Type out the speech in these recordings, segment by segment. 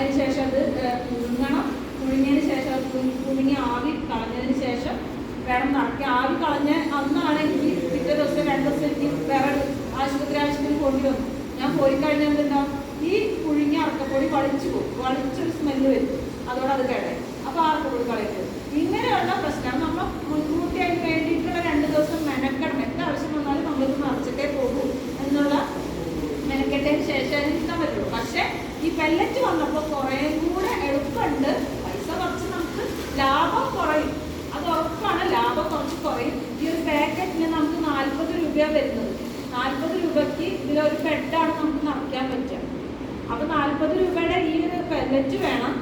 അതിനുശേഷം അത് പുഴുങ്ങണം പുഴുങ്ങിയതിന് ശേഷം പുഴുങ്ങി ആവി കളഞ്ഞതിന് ശേഷം വേണം നടക്കുക ആവി കളഞ്ഞ അന്നാണെങ്കിൽ പിറ്റേ ദിവസം രണ്ട് ദിവസം എനിക്ക് വേറെ ആശുപത്രി ആശുപത്രി കൊണ്ടുവന്നു വന്നു. ഞാൻ പോയി കഴിഞ്ഞാൽ എന്താ ഈ പുഴുങ്ങിയ അറക്കപ്പൊടി വളിച്ചു പോകും വളിച്ചൊരു സ്മെല്ല് വരും. അതോടെ അത് കേടായി. അപ്പോൾ അറക്കപ്പൊടി കളയരുത് ഇങ്ങനെയുള്ള പ്രശ്നം നമ്മൾ മുൻകൂട്ടി അതിന് വേണ്ടിയിട്ടുള്ള രണ്ട് ദിവസം മെനക്കണം എന്താവശ്യം വന്നാലും നമ്മളിത് മറിച്ചിട്ടേ പോകും എന്നുള്ള മെനക്കെട്ടതിന് ശേഷം ഈ പെല്ലറ്റ് വന്നപ്പോൾ കുറേ കൂടെ എളുപ്പമുണ്ട് പൈസ കുറച്ച് നമുക്ക് ലാഭം കുറയും. അത് ഉറപ്പാണ് ലാഭം കുറച്ച് കുറയും. ഈ ഒരു പാക്കറ്റിന് നമുക്ക് നാൽപ്പത് രൂപയാണ് വരുന്നത്. നാൽപ്പത് രൂപയ്ക്ക് ഇതിലൊരു ബെഡാണ് നമുക്ക് നിറയ്ക്കാൻ പറ്റുക. അപ്പോൾ നാൽപ്പത് രൂപയുടെ ഈ ഒരു പെല്ലറ്റ് വേണം.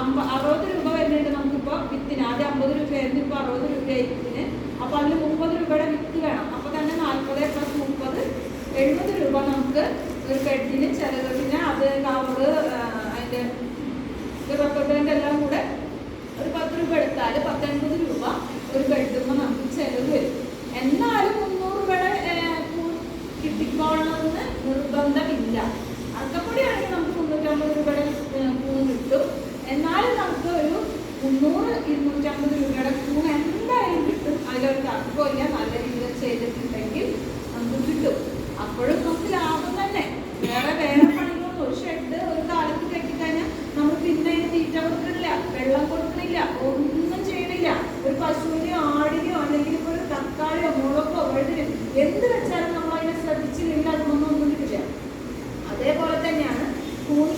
അമ്പ അറുപത് രൂപ വരുന്നുണ്ട് നമുക്കിപ്പോൾ വിത്തിന്. ആദ്യം അമ്പത് രൂപയായിരുന്നു ഇപ്പോൾ അറുപത് രൂപയായി വിത്തിന്. അപ്പോൾ അതിൽ മുപ്പത് രൂപയുടെ വിത്ത് വേണം. അപ്പോൾ തന്നെ നാൽപ്പത് പ്ലസ് മുപ്പത് എഴുപത് രൂപ നമുക്ക് ഒരു ബെഡിന് ചിലവിന് റബ്ബറിന്റെ എല്ലാം കൂടെ ഒരു പത്ത് രൂപ എടുത്താൽ പത്തൊൻപത് രൂപ ഒരു ബെഡുമ്പോൾ നമുക്ക് ചിലവ് വരും. എന്നാലും മുന്നൂറ് രൂപയുടെ കിട്ടിക്കോളണമെന്ന് നിർബന്ധമില്ല. അക്കപ്പൊടിയാണെങ്കിൽ നമുക്ക് മുന്നൂറ്റമ്പത് രൂപയുടെ പൂ കിട്ടും. എന്നാലും നമുക്ക് ഒരു മുന്നൂറ് ഇരുന്നൂറ്റമ്പത് രൂപയുടെ പൂ എന്തായാലും കിട്ടും. അതിലൊരു തർക്കമില്ല നല്ല രീതിയിൽ ചെയ്തിട്ടുണ്ടെങ്കിൽ നമുക്ക് കിട്ടും അപ്പോഴും നമുക്ക് ലാഭം തന്നെ വേറെ വേറെ പണികളൊന്നും ഒരു ഷെഡ് ഒരു കാലത്ത് കെട്ടിക്കഴിഞ്ഞാൽ നമ്മൾ പിന്നെ അതിന് തീറ്റ കൊടുക്കണില്ല വെള്ളം കൊടുക്കണില്ല ഒന്നും ചെയ്യണില്ല. ഒരു പശുവിനെയോ ആടിനെയോ അല്ലെങ്കിൽ ഒരു തക്കാളിയോ മുളകോ വഴുതിനോ എന്ത് വെച്ചാലും നമ്മൾ അതിനെ ശ്രദ്ധിച്ചില്ലെങ്കിൽ അതൊന്നും കിട്ടില്ല അതേപോലെ തന്നെയാണ്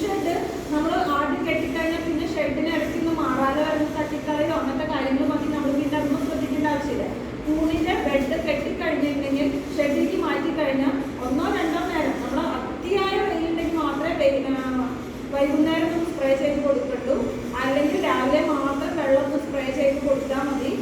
ഷെഡ് നമ്മൾ ആടി കെട്ടിക്കഴിഞ്ഞാൽ പിന്നെ ഷെഡിന് ഇടയ്ക്ക് നിന്ന് മാറാതെ വരുന്ന തട്ടിക്കളയോ അങ്ങനത്തെ കാര്യങ്ങൾ നമ്മൾ പിന്നെ അതൊന്നും ശ്രദ്ധിക്കേണ്ട ആവശ്യമില്ല. കൂണിന്റെ ബെഡ് കെട്ടിക്കഴിഞ്ഞിട്ടുണ്ടെങ്കിൽ ഷെഡിലേക്ക് മാറ്റി കഴിഞ്ഞാൽ ഒന്നോ രണ്ടോ നേരം നമ്മൾ അതിയായ വെയിലുണ്ടെങ്കിൽ മാത്രമേ വൈകുന്നേരം സ്പ്രേ ചെയ്ത് കൊടുക്കട്ടു അല്ലെങ്കിൽ രാവിലെ മാത്രം വെള്ളം ഒന്ന് സ്പ്രേ ചെയ്ത് കൊടുത്താൽ മതി.